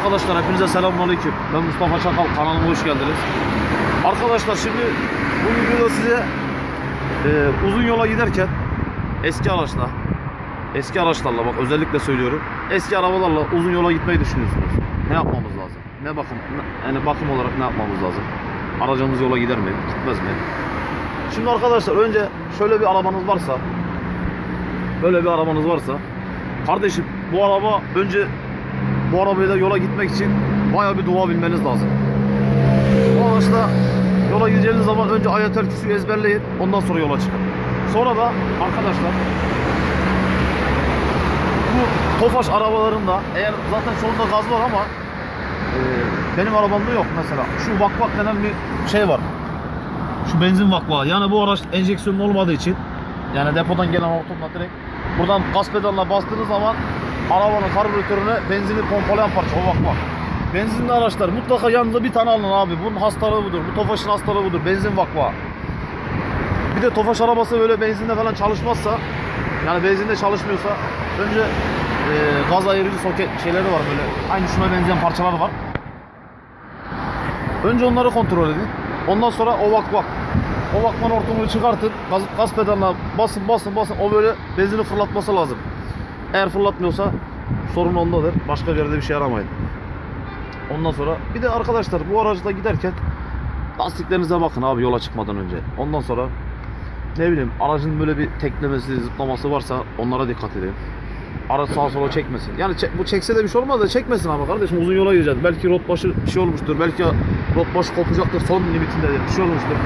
Arkadaşlar hepinize selamünaleyküm. Ben Mustafa Çakal. Kanalıma hoş geldiniz. Arkadaşlar şimdi bu videoda size e, uzun yola giderken eski araçla eski araçlarla bak özellikle söylüyorum. Eski arabalarla uzun yola gitmeyi düşünüyorsunuz. Ne yapmamız lazım? Ne bakım ne- yani bakım olarak ne yapmamız lazım? Aracımız yola gider mi? Gitmez mi? Şimdi arkadaşlar önce şöyle bir arabanız varsa böyle bir arabanız varsa kardeşim bu araba önce bu arabayla yola gitmek için bayağı bir dua bilmeniz lazım. Bu araçla yola gideceğiniz zaman önce ayetel kürsüyü ezberleyin. Ondan sonra yola çıkın. Sonra da arkadaşlar bu Tofaş arabalarında eğer zaten sonunda gaz var ama e, benim arabamda yok mesela. Şu vakvak denen bir şey var. Şu benzin vakvağı. Yani bu araç enjeksiyonlu olmadığı için yani depodan gelen hortumla direkt buradan gaz pedalına bastığınız zaman arabanın karbüratörüne benzini pompalayan parça o vakvak. Benzinli araçlar mutlaka yanınıza bir tane alın abi. Bunun hastalığı budur. Bu Tofaş'ın hastalığı budur. Benzin vakvağı. Bir de Tofaş arabası böyle benzinde falan çalışmazsa yani benzinde çalışmıyorsa önce e, gaz ayırıcı soket şeyleri var böyle. Aynı şuna benzeyen parçalar var. Önce onları kontrol edin. Ondan sonra o vak vak. O vakman hortumunu çıkartın. Gaz, gaz pedalına basın basın basın. O böyle benzini fırlatması lazım. Eğer fırlatmıyorsa sorun ondadır. Başka bir yerde bir şey aramayın. Ondan sonra bir de arkadaşlar bu aracda giderken lastiklerinize bakın abi yola çıkmadan önce. Ondan sonra ne bileyim aracın böyle bir teklemesi, zıplaması varsa onlara dikkat edin. Araç sağa sola çekmesin. Yani çek- bu çekse de bir şey olmaz da çekmesin ama kardeşim uzun yola gideceğiz. Belki rot başı bir şey olmuştur. Belki rot başı kopacaktır. Son limitindedir. Bir şey olmuştur.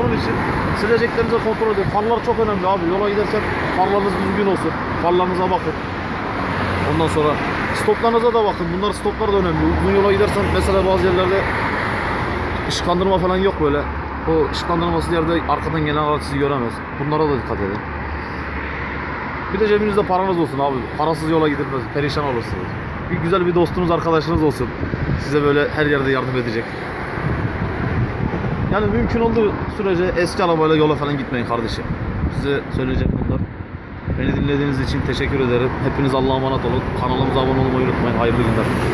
Onun için sileceklerinize kontrol edin. Farlar çok önemli abi. Yola giderken farlarınız düzgün olsun. Farlarınıza bakın. Ondan sonra stoplarınıza da bakın. Bunlar stoplar da önemli. Uzun yola gidersen mesela bazı yerlerde ışıklandırma falan yok böyle. O ışıklandırmasız yerde arkadan gelen araç sizi göremez. Bunlara da dikkat edin. Bir de cebinizde paranız olsun abi. Parasız yola gidilmez. Perişan olursunuz. Bir güzel bir dostunuz, arkadaşınız olsun. Size böyle her yerde yardım edecek. Yani mümkün olduğu sürece eski arabayla yola falan gitmeyin kardeşim. Size söyleyeceğim bunlar. Beni dinlediğiniz için teşekkür ederim. Hepiniz Allah'a emanet olun. Kanalımıza abone olmayı unutmayın. Hayırlı günler.